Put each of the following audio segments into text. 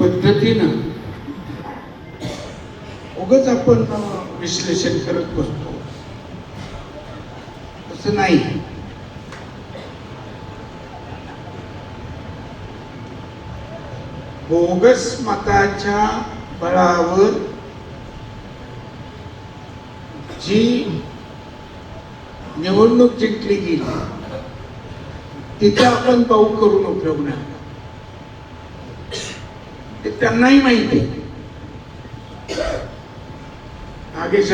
पद्धतीनं उगच आपण विश्लेषण करत बसतो. तसं नाही. बोगस मताच्या बळावर जी निवडणूक जिंकली गेली तिचा आपण पाऊ करून उपयोग नाही. ते त्यांनाही माहिती आहे. नागेश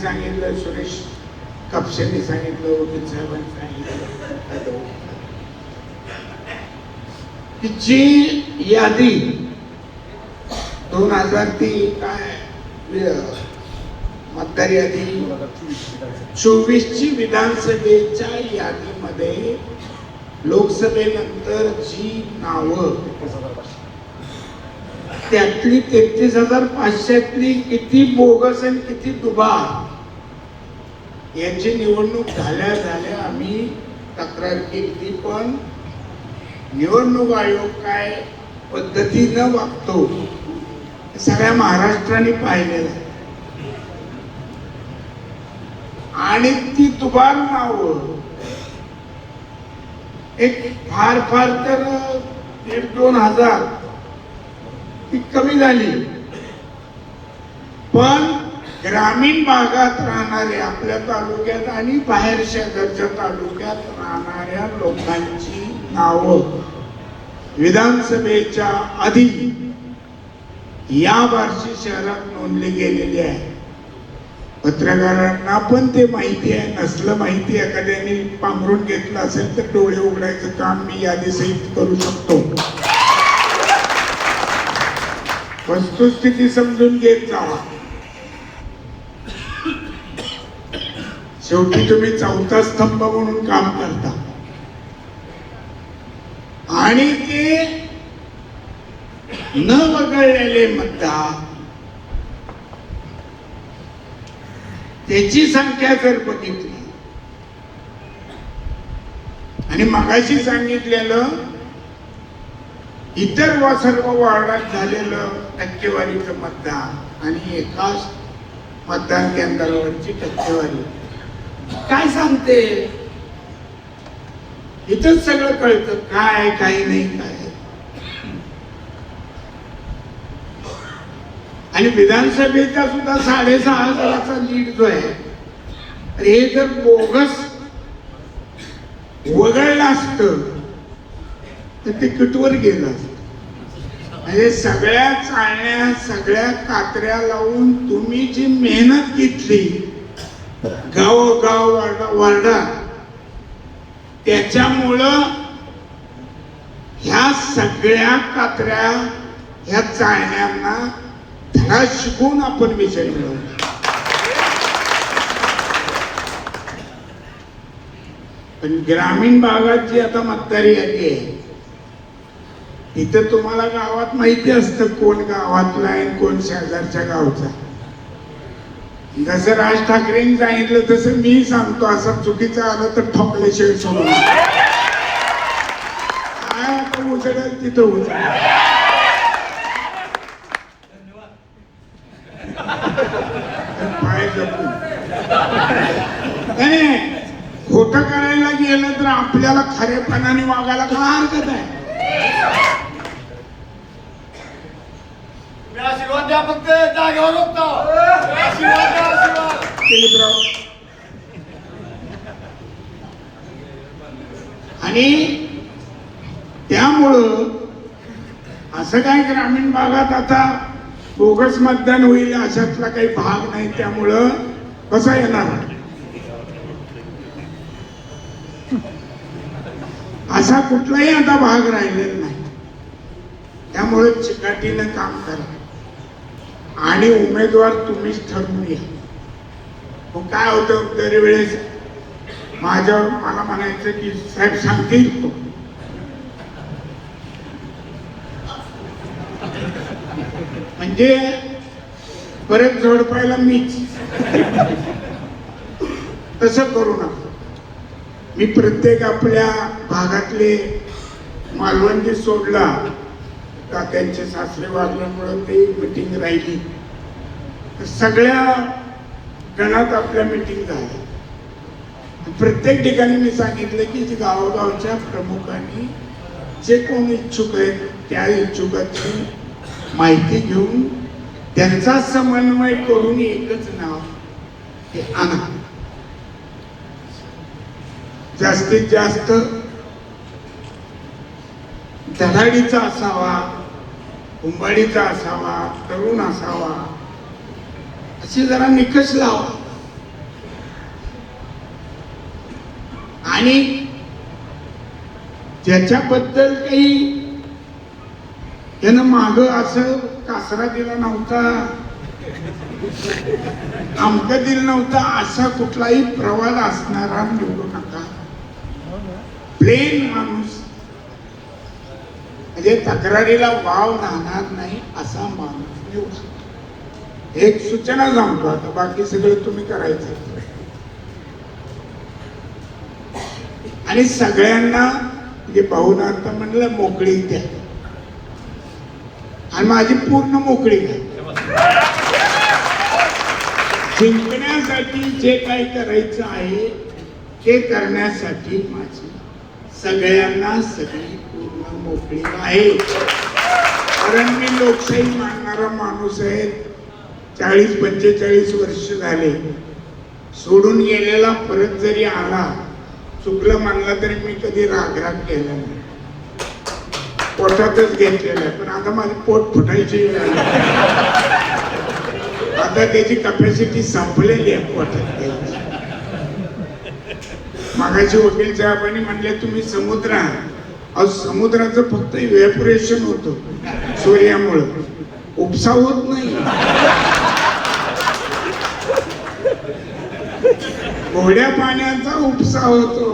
सांगितलं सुरेश कापसेंनी सांगितलं वकील साहेबांनी सांगितलं की जी यादी दोन हजार ती काय मतदार यादी चोवीसची विधानसभेच्या यादीमध्ये लोकसभेनंतर जी नावं त्यातली तेहतीस हजार पाचशेतली किती बोगस आणि किती दुबार? याची निवडणूक झाल्या झाल्या आम्ही तक्रार केली पण निवडणूक आयोग काय पद्धतीनं वागतो सगळ्या महाराष्ट्राने पाहिलेलं आहे. आणि ती दुबार नावं एक फार फार तर दीड दोन हजार ती कमी झाली. पण ग्रामीण भागात राहणारे आपल्या तालुक्यात आणि बाहेर शेजारच्या तालुक्यात राहणाऱ्या लोकांची नावं विधानसभेच्या आधी या बार्शी शहरात नोंदली गेलेली आहे पत्रकारांना पण ते माहिती आहे. नसलं माहिती एखाद्याने पांघरून घेतलं असेल तर डोळे उघडायचं काम मी यादीसहित करू शकतो. वस्तुस्थिती समजून घेत जावा. शेवटी तुम्ही चौथा स्तंभ म्हणून काम करता. आणि ते न वगळलेले मतदार त्याची संख्या जर बघितली आणि मगाशी सांगितलेलं इतर वा सर्व वार्डात झालेलं टक्केवारीचं मतदान आणि एकाच मतदान केंद्रावरची टक्केवारी. काय सांगते? इथंच सगळं कळतं. काय काही नाही काय आणि विधानसभेचा सुद्धा साडेसहा हजाराचा लीड जो आहे हे जर बोगस वगळलं असतं तर ते कुठवर गेलं. म्हणजे सगळ्या चाळण्या सगळ्या कात्र्या लावून तुम्ही जी मेहनत घेतली गावोगाव वार्डा वार्डा त्याच्यामुळं ह्या सगळ्या कात्र्या ह्या चाळण्यांना धडा शिकवून आपण विजय मिळवला. पण ग्रामीण भागात जी आता मतदारी यादी आहे इथं तुम्हाला गावात माहिती असतं कोण गावातला आहे कोण शेजारच्या गावचा. जसं राज ठाकरेंनी सांगितलं तसं मी सांगतो. असं चुकीचं आलं तर ठोकल्याशिवाय सोडून. काय आता उचडेल तिथं उचडेल पाय जपून. खोटं करायला गेलं तर आपल्याला खरेपणाने वागायला काय हरकत आहे? तुम्ही फक्त जागेवर बघतो आशीर्वाद आशीर्वाद. आणि त्यामुळं असं काय ग्रामीण भागात आता बोगस मतदान होईल अशातला काही भाग नाही त्यामुळं कसा येणार? असा कुठलाही आता भाग राहिलेला नाही. त्यामुळे चिकाटीनं काम करा. आणि उमेदवार तुम्हीच ठरवून या मग काय होतं? दरवेळेस माझ्या मला म्हणायचं की साहेब सांगतील. तो म्हणजे परत जोडपायला मीच. तसं करू नका. मी प्रत्येक आपल्या भागातले मालवंडी सोडला. तात्यांचे सासरे वारल्यामुळं ते मिटिंग राहिली. सगळ्या गणात आपल्या मिटिंग झाल्या. प्रत्येक ठिकाणी मी सांगितलं की जे गावोगावच्या प्रमुखांनी जे कोण इच्छुक आहेत त्या इच्छुकाची माहिती घेऊन त्यांचा समन्वय करून एकच नाव हे आणा. जास्तीत जास्त धडाडीचा असावा कुंभाडीचा असावा तरुण असावा असे जरा निकष लावा. आणि ज्याच्याबद्दल काही त्यानं माग असं कासरा दिला नव्हता अमकं दिलं नव्हता असा कुठलाही प्रवाद असणारा निवडू नका प्लेन माणूस म्हणजे तक्रारीला वाव राहणार नाही असा माणूस निवडा एक सूचना सांगतो आता बाकी सगळं तुम्ही करायचं. आणि सगळ्यांना म्हणजे भाऊनार्थ म्हणलं मोकळी द्या. आणि माझी पूर्ण मोकळी द्या जिंकण्यासाठी जे काही करायचं आहे ते करण्यासाठी माझी सगळ्यांना सगळी पूर्ण मोकळी आहे. कारण मी लोकशाही मानणारा माणूस आहे. चाळीस पंचेचाळीस वर्ष झाले. सोडून गेलेला परत जरी आला चुकलं मानला तरी मी कधी रागराग केला नाही. पोटातच घेतलेलं आहे. पण आता माझे पोट फुटायची आता त्याची कपॅसिटी संपलेली आहे पोटात घ्यायची. मागायचे वकील साहेबांनी म्हणले तुम्ही समुद्र आहात. अहो समुद्राचं फक्त इव्हॅपोरेशन होतं सूर्यामुळं. उपसा होत नाही. गोड्या पाण्याचा उपसा होतो.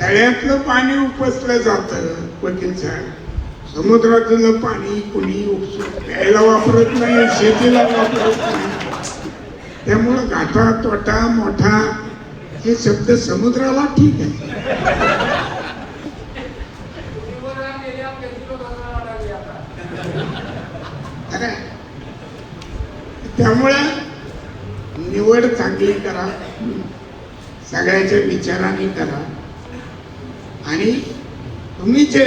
तळ्यातलं पाणी उपसलं जातं वकील साहेब. समुद्रातलं पाणी कुणी उपसून प्यायला वापरत नाही शेतीला वापरत नाही. त्यामुळं घाटा तोटा मोठा हे शब्द समुद्राला ठीक आहे. त्यामुळे निवड चांगली करा. सगळ्याच्या विचाराने करा. आणि तुम्ही जे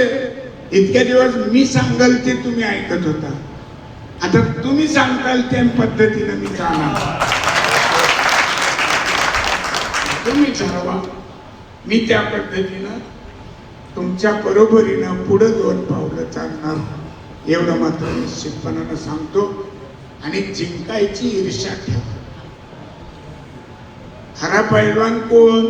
इतके दिवस मी सांगाल ते तुम्ही ऐकत होता. आता तुम्ही सांगताल त्या पद्धतीनं मी जाणार. तुम्ही ठरवा मी त्या पद्धतीनं तुमच्या बरोबरीनं पुढं दोन पावलं चालणार. एवढं मात्र निश्चितपणानं सांगतो. आणि जिंकायची ईर्ष्या ठेवा. खरा पैलवान कोण?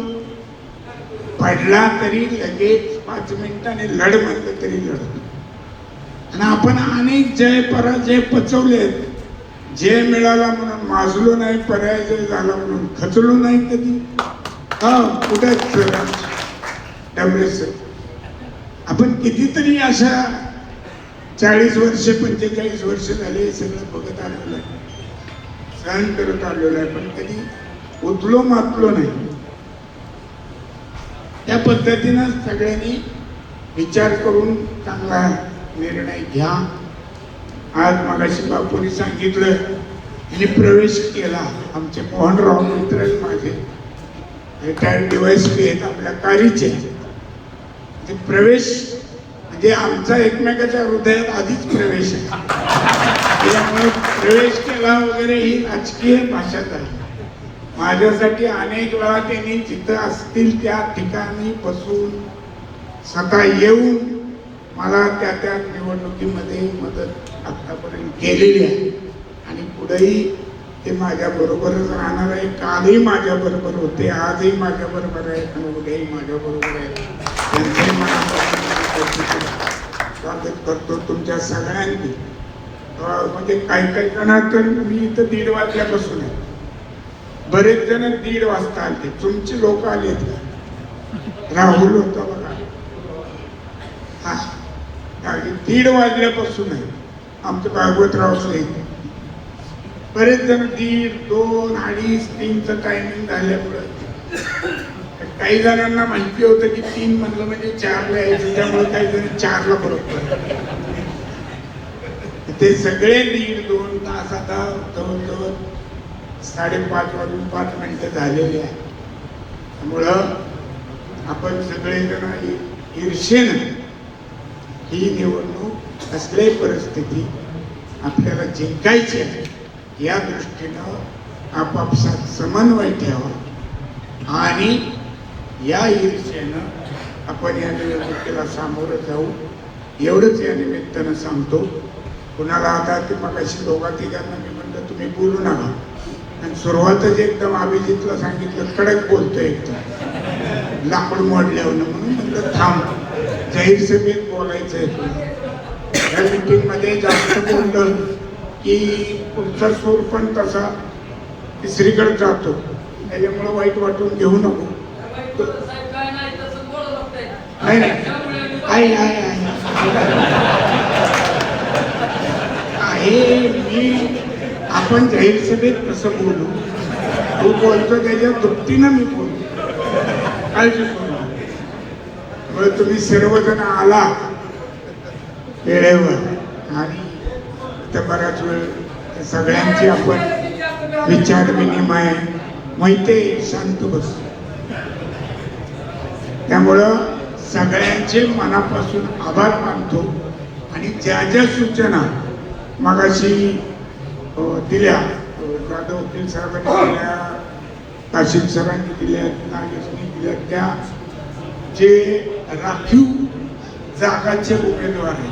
पडला तरी लगेच पाच मिनिटाने लढ म्हणलं तरी लढतो आणि आपण अनेक जय पराजय पचवलेत. जय मिळाला म्हणून माजलो नाही पराजय झाला म्हणून खचलो नाही कधी. हा कुठे डबरे सर आपण कितीतरी अशा चाळीस वर्ष पंचेचाळीस वर्ष झाले हे सगळं बघत आलेलं आहे. सहन करत आलेलो आहे पण कधी उतलो मातलो नाही. त्या पद्धतीनं सगळ्यांनी विचार करून चांगला निर्णय घ्या. आज मगाशी बापूंनी सांगितलं यांनी प्रवेश केला. आमचे मोहनराव मित्र माझे. रिटायर्ड डिवाइस पी आहेत आपल्या कारीचे. ते प्रवेश म्हणजे आमचा एकमेकाच्या हृदयात आधीच प्रवेश आहे. त्यामुळे प्रवेश केला वगैरे ही राजकीय भाषा झाली माझ्यासाठी अनेक वेळा त्यांनी जिथं असतील त्या ठिकाणी बसून स्वतः येऊन मला त्या त्या निवडणुकीमध्ये मदत आतापर्यंत केलेली आहे. आणि पुढेही ते माझ्या बरोबरच राहणार आहे. कालही माझ्या बरोबर होते आजही माझ्या बरोबर आहे आणि उद्याही माझ्या बरोबर आहे त्यांचंही मनापासून स्वागत करतो तुमच्या सगळ्यांनी. म्हणजे काही काही जण तर मी इथं दीड वाजल्यापासून आहे. बरेच जण दीड वाजता आले. तुमची लोक आली आहेत राहुल होता बघा. हा. आणि दीड वाजल्यापासून आहे. आमचं भागवतराव साहेब. बरेच जण दीड दोन अडीच तीनचं टायमिंग झाल्यामुळं. काही जणांना माहिती होतं की तीन म्हणलं म्हणजे चारला यायचं त्यामुळे काही जण चारला बरोबर ते सगळे दीड दोन तास आता जवळजवळ साडेपाच वाजून पाच मिनिटं झालेली आहे. त्यामुळं आपण सगळेजण ईर्षेनं ही निवडणूक असल्याही परिस्थिती आपल्याला जिंकायची आहे. या दृष्टीनं आपापसात समन्वय ठेवा. आणि या ईर्षेनं आपण या निवडणुकीला सामोरं जाऊ. एवढंच या निमित्तानं सांगतो. कुणाला आता ते मगाशी दोघा तिघांना मी म्हणलं तुम्ही बोलू नका. आणि सुरुवातच एकदम अभिजितला सांगितलं कडक बोलतो एकदम. लाकूड मोडल्यावर म्हणून म्हणलं थांब जाहीर सभेत बोलायचं आहे तुला. या मिटिंगमध्ये जास्त बोललं की तुमचा सूर पण तसा तिसरीकडे जातो. त्याच्यामुळं वाईट वाटून घेऊ नको. नाही नाही. आहे आहे आहे. आहे मी आपण जाहीर सभेत कसं बोलू. तू बोलतो त्याच्या दुपटीनं मी बोलतो काळजी करू तुम्ही सर्वजण आला वेळेवर. आणि फक्त बराच वेळ सगळ्यांची आपण विचार विनिमय माहिती शांत बस. त्यामुळं सगळ्यांचे मनापासून आभार मानतो आणि ज्या ज्या सूचना मगाशी दिल्या जाधव वकील साहेबांनी दिल्या काशिम सरांनी दिल्या नागेशनी दिल्या त्या जे राखीव जागाचे उमेदवार आहेत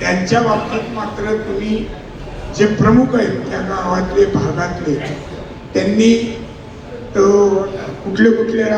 त्यांच्या बाबतीत मात्र तुम्ही जे प्रमुख आहेत त्या गावातले भागातले त्यांनी तो कुठले कुठले